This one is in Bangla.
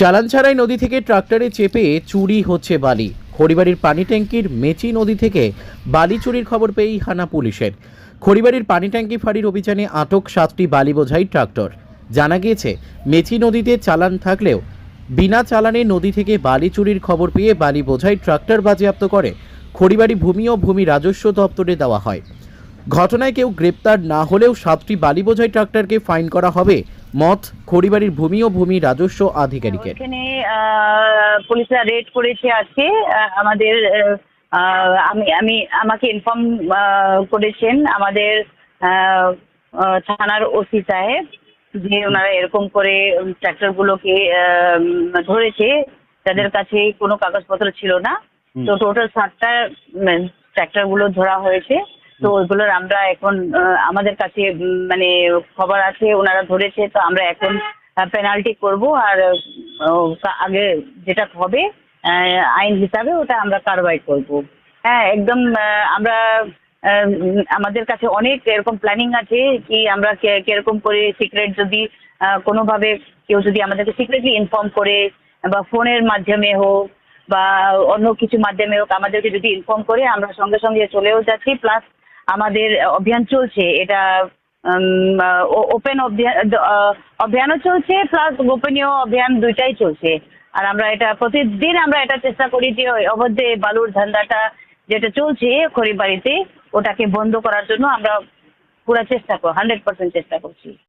চালান ছাড়াই নদী থেকে ট্রাক্টরে চেপে চুরি হচ্ছে বালি। খড়িবাড়ির পানি ট্যাঙ্কির মেচি নদী থেকে বালি চুরির খবর পেয়েই হানা পুলিশের। খড়িবাড়ির পানি ট্যাঙ্কি ফাঁড়ির অভিযানে আটক সাতটি বালি বোঝাই ট্রাক্টর। জানা গিয়েছে, মেচি নদীতে চালান থাকলেও বিনা চালানে নদী থেকে বালি চুরির খবর পেয়ে বালি বোঝাই ট্রাক্টর বাজেয়াপ্ত করে। খড়িবাড়ি ভূমি ও ভূমি রাজস্ব দপ্তরে দেওয়া হয়। ঘটনায় কেউ গ্রেপ্তার না হলেও সাতটি বালি বোঝাই ট্রাক্টরকে ফাইন করা হবে মত খড়িবাড়ির ভূমি ও ভূমি রাজস্ব আধিকারিকের। এখানে পুলিশরা রেড করেছে আজকে আমাদের আমি আমি আমাকে ইনফর্ম করেছেন আমাদের থানার ওসি সাহেব যে ওনারা এরকম করে ট্র্যাক্টর গুলোকে ধরেছে তাদের কাছে কোনো কাগজপত্র ছিল না। তো টোটাল সাতটা ট্র্যাক্টরগুলো ধরা হয়েছে। তো ওইগুলোর আমরা এখন আমাদের কাছে মানে খবর আছে, ওনারা ধরেছে, তো আমরা এখন পেনাল্টি করব আর আগে যেটা হবে আইন হিসাবে ওটা আমরা কারবাই করব। হ্যাঁ একদম আমরা আমাদের কাছে অনেক এরকম প্ল্যানিং আছে কি আমরা কীরকম করে সিক্রেট যদি কোনোভাবে কেউ যদি আমাদেরকে সিক্রেটলি ইনফর্ম করে, বা ফোনের মাধ্যমে হোক, বা অন্য কিছু মাধ্যমে হোক, আমাদেরকে যদি ইনফর্ম করে, আমরা সঙ্গে সঙ্গে চলেও যাচ্ছি প্লাস আমাদের অভিযান চলছে, এটা ওপেন অভিযানও চলছে প্লাস গোপনীয় অভিযান দুইটাই চলছে। আর আমরা এটা প্রতিদিন আমরা এটা চেষ্টা করি যে অবৈধ বালুর ধান্দাটা যেটা চলছে খড়িবাড়িতে ওটাকে বন্ধ করার জন্য আমরা পুরো চেষ্টা করি হান্ড্রেড পার্সেন্ট চেষ্টা করছি।